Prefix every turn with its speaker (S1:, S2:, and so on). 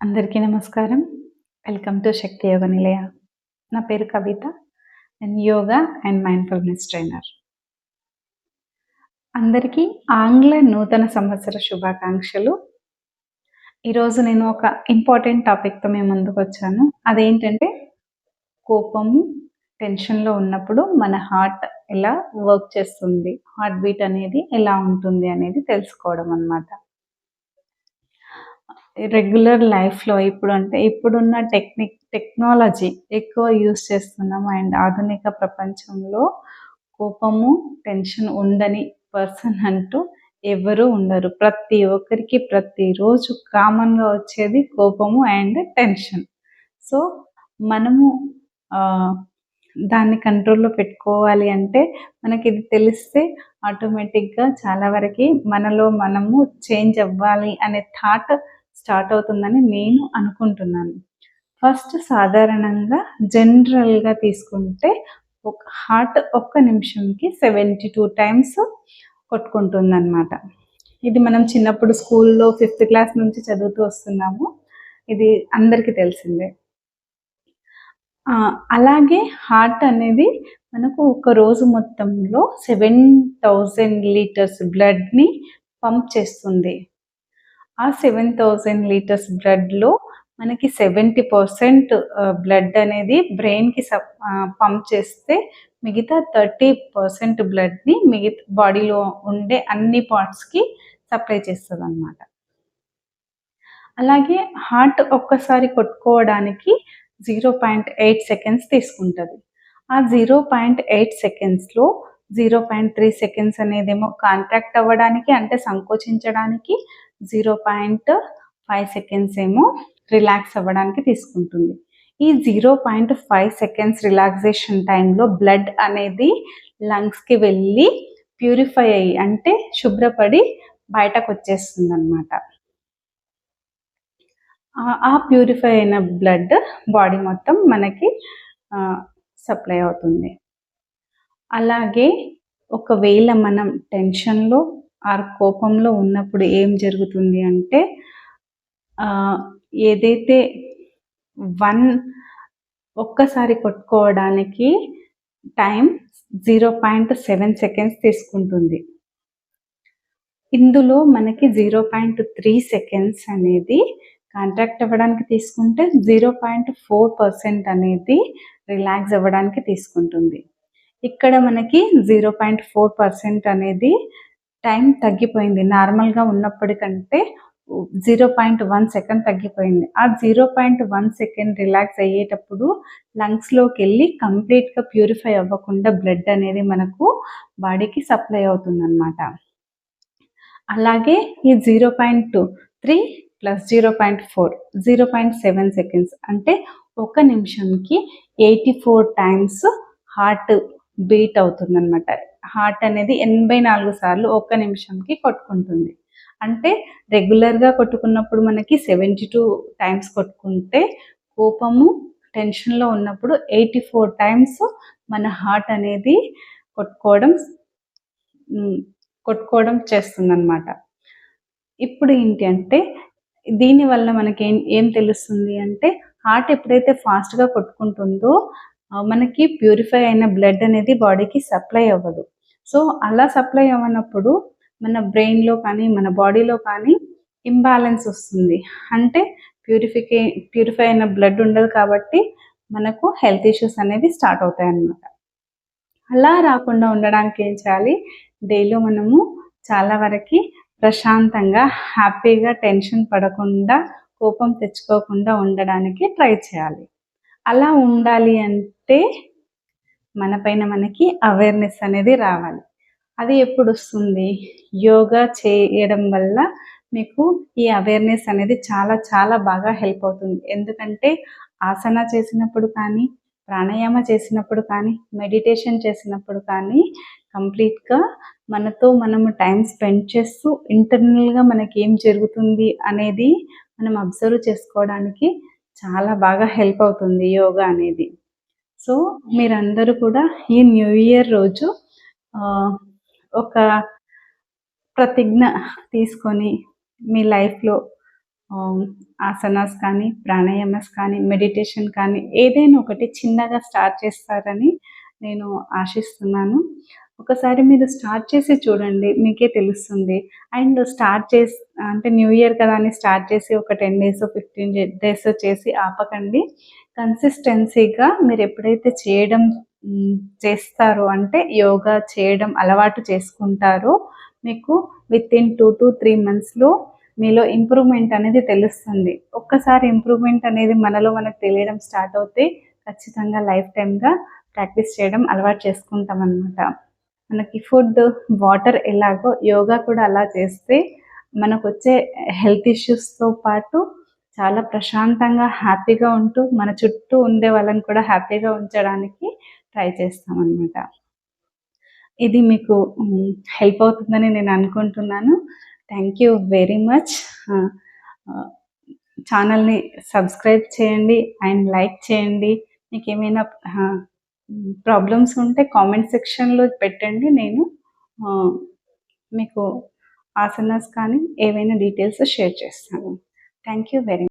S1: అందరికీ నమస్కారం. Welcome to శక్తి యోగ నిలయ నా పేరు కవిత. నేను యోగా అండ్ మైండ్ఫుల్నెస్ ట్రైనర్. అందరికీ ఆంగ్ల నూతన సంవత్సర శుభాకాంక్షలు. ఈరోజు నేను ఒక ఇంపార్టెంట్ టాపిక్తో మేము ముందుకు వచ్చాను. అదేంటంటే కోపము టెన్షన్లో ఉన్నప్పుడు మన హార్ట్ ఎలా వర్క్ చేస్తుంది? హార్ట్ బీట్ అనేది ఎలా ఉంటుంది అనేది తెలుసుకోవడం అన్నమాట. రెగ్యులర్ లైఫ్లో ఇప్పుడు అంటే ఇప్పుడున్న టెక్నిక్ టెక్నాలజీ ఎక్కువ యూస్ చేస్తున్నాం అండ్ ఆధునిక ప్రపంచంలో కోపము టెన్షన్ ఉండని పర్సన్ అంటూ ఎవరు ఉండరు. ప్రతి ఒక్కరికి ప్రతిరోజు కామన్గా వచ్చేది కోపము అండ్ టెన్షన్ సో మనము దాన్ని కంట్రోల్లో పెట్టుకోవాలి అంటే మనకి ఇది తెలిస్తే ఆటోమేటిక్గా చాలా వరకు మనలో మనము చేంజ్ అవ్వాలి అనే థాట్ స్టార్ట్ అవుతుందని నేను అనుకుంటున్నాను. ఫస్ట్ సాధారణంగా జనరల్గా తీసుకుంటే ఒక హార్ట్ ఒక్క నిమిషంకి సెవెంటీ టూ టైమ్స్ కొట్టుకుంటుందన్నమాట. ఇది మనం చిన్నప్పుడు స్కూల్లో ఫిఫ్త్ క్లాస్ నుంచి చదువుతూ వస్తున్నాము. ఇది అందరికీ తెలిసిందే. అలాగే హార్ట్ అనేది మనకు ఒక రోజు మొత్తంలో సెవెన్ థౌజండ్ లీటర్స్ బ్లడ్ని పంప్ చేస్తుంది. ఆ సెవెన్ థౌజండ్ లీటర్స్ బ్లడ్లో మనకి సెవెంటీ పర్సెంట్ బ్లడ్ అనేది బ్రెయిన్కి సప్ పంప్ చేస్తే మిగతా థర్టీ పర్సెంట్ బ్లడ్ని మిగతా బాడీలో ఉండే అన్ని పార్ట్స్కి సప్లై చేస్తుంది అనమాట అలాగే హార్ట్ ఒక్కసారి కొట్టుకోవడానికి జీరో పాయింట్ ఎయిట్ సెకండ్స్ తీసుకుంటుంది. ఆ జీరో పాయింట్ ఎయిట్ సెకండ్స్లో జీరో పాయింట్ త్రీ సెకండ్స్ అనేదేమో కాంట్రాక్ట్ అవ్వడానికి అంటే సంకోచించడానికి జీరో పాయింట్ ఫైవ్ సెకండ్స్ ఏమో రిలాక్స్ అవ్వడానికి తీసుకుంటుంది. ఈ zero point five seconds relaxation టైంలో బ్లడ్ అనేది లంగ్స్కి వెళ్ళి ప్యూరిఫై అయ్యి అంటే శుభ్రపడి బయటకు వచ్చేస్తుంది అనమాట ఆ ప్యూరిఫై అయిన బ్లడ్ బాడీ మొత్తం మనకి సప్లై అవుతుంది. అలాగే ఒకవేళ మనం టెన్షన్లో ఆ కోపంలో ఉన్నప్పుడు ఏం జరుగుతుంది అంటే ఏదైతే వన్ ఒక్కసారి కొట్టుకోవడానికి time zero point seven seconds తీసుకుంటుంది. ఇందులో మనకి జీరో పాయింట్ త్రీ సెకండ్స్ అనేది కాంట్రాక్ట్ అవ్వడానికి తీసుకుంటే జీరో పాయింట్ ఫోర్ పర్సెంట్ అనేది రిలాక్స్ అవ్వడానికి తీసుకుంటుంది. ఇక్కడ మనకి జీరో పాయింట్ ఫోర్ పర్సెంట్ అనేది టైం తగ్గిపోయింది. నార్మల్గా ఉన్నప్పటికంటే జీరో పాయింట్ వన్ సెకండ్ తగ్గిపోయింది. ఆ zero point one second relax అయ్యేటప్పుడు లంగ్స్లోకి వెళ్ళి కంప్లీట్గా ప్యూరిఫై అవ్వకుండా బ్లడ్ అనేది మనకు బాడీకి సప్లై అవుతుంది అనమాట అలాగే ఈ zero point three plus zero point four zero point seven seconds అంటే ఒక నిమిషంకి eighty four times heart beat అవుతుంది అనమాట హార్ట్ అనేది ఎనభై నాలుగు సార్లు ఒక్క నిమిషంకి కొట్టుకుంటుంది. అంటే రెగ్యులర్గా కొట్టుకున్నప్పుడు మనకి సెవెంటీ టూ టైమ్స్ కొట్టుకుంటే కోపము టెన్షన్లో ఉన్నప్పుడు ఎయిటీ ఫోర్ టైమ్స్ మన హార్ట్ అనేది కొట్టుకోవడం కొట్టుకోవడం చేస్తుందన్నమాట. ఇప్పుడు ఏంటి అంటే దీనివల్ల మనకి ఏం ఏం తెలుస్తుంది అంటే హార్ట్ ఎప్పుడైతే ఫాస్ట్గా కొట్టుకుంటుందో మనకి ప్యూరిఫై అయిన బ్లడ్ అనేది బాడీకి సప్లై అవ్వదు. సో అలా సప్లై అవ్వనప్పుడు మన బ్రెయిన్లో కానీ మన బాడీలో కానీ ఇంబ్యాలెన్స్ వస్తుంది. అంటే ప్యూరిఫికే ప్యూరిఫై అయిన బ్లడ్ ఉండదు కాబట్టి మనకు హెల్త్ ఇష్యూస్ అనేవి స్టార్ట్ అవుతాయి అన్నమాట. అలా రాకుండా ఉండడానికి ఏం చేయాలి? డైలీ మనము చాలా వరకు ప్రశాంతంగా హ్యాపీగా టెన్షన్ పడకుండా కోపం తెచ్చుకోకుండా ఉండడానికి ట్రై చేయాలి. అలా ఉండాలి అంటే మన పైన మనకి అవేర్నెస్ అనేది రావాలి. అది ఎప్పుడు వస్తుంది యోగా చేయడం వల్ల మీకు ఈ అవేర్నెస్ అనేది చాలా చాలా బాగా హెల్ప్ అవుతుంది. ఎందుకంటే ఆసన చేసినప్పుడు కానీ ప్రాణాయామ చేసినప్పుడు కానీ మెడిటేషన్ చేసినప్పుడు కానీ కంప్లీట్గా మనతో మనము టైం స్పెండ్ చేస్తూ ఇంటర్నల్గా మనకి ఏం జరుగుతుంది అనేది మనం అబ్జర్వ్ చేసుకోవడానికి చాలా బాగా హెల్ప్ అవుతుంది యోగా అనేది. సో మీరందరూ కూడా ఈ న్యూ ఇయర్ రోజు ఒక ప్రతిజ్ఞ తీసుకొని మీ లైఫ్లో ఆసనాస్ కానీ ప్రాణాయామస్ కానీ మెడిటేషన్ కానీ ఏదైనా ఒకటి చిన్నగా స్టార్ట్ చేస్తారని నేను ఆశిస్తున్నాను. ఒకసారి మీరు స్టార్ట్ చేసి చూడండి మీకే తెలుస్తుంది. అండ్ స్టార్ట్ చేసి అంటే న్యూ ఇయర్ కదా అని స్టార్ట్ చేసి ఒక టెన్ డేస్ ఫిఫ్టీన్ డేస్ చేసి ఆపకండి. కన్సిస్టెన్సీగా మీరు ఎప్పుడైతే చేయడం చేస్తారో అంటే యోగా చేయడం అలవాటు చేసుకుంటారో మీకు within two to three మంత్స్లో మీలో ఇంప్రూవ్మెంట్ అనేది తెలుస్తుంది. ఒక్కసారి ఇంప్రూవ్మెంట్ అనేది మనలో మనకు తెలియడం స్టార్ట్ అవుతే ఖచ్చితంగా లైఫ్ టైమ్గా ప్రాక్టీస్ చేయడం అలవాటు చేసుకుంటాం అనమాట మనకి ఫుడ్ వాటర్ ఎలాగో యోగా కూడా అలా చేస్తే మనకు వచ్చే హెల్త్ ఇష్యూస్తో పాటు చాలా ప్రశాంతంగా హ్యాపీగా ఉంటూ మన చుట్టూ ఉండే వాళ్ళని కూడా హ్యాపీగా ఉంచడానికి ట్రై చేస్తామన్నమాట. ఇది మీకు హెల్ప్ అవుతుందని నేను అనుకుంటున్నాను. Thank you very much. ఛానల్ని సబ్స్క్రైబ్ చేయండి అండ్ లైక్ చేయండి. మీకు ఏమైనా ప్రాబ్లమ్స్ ఉంటే కామెంట్ సెక్షన్లో పెట్టండి. నేను మీకు ఆసనాస్ కానీ ఏవైనా డీటెయిల్స్ షేర్ చేస్తాను. Thank you very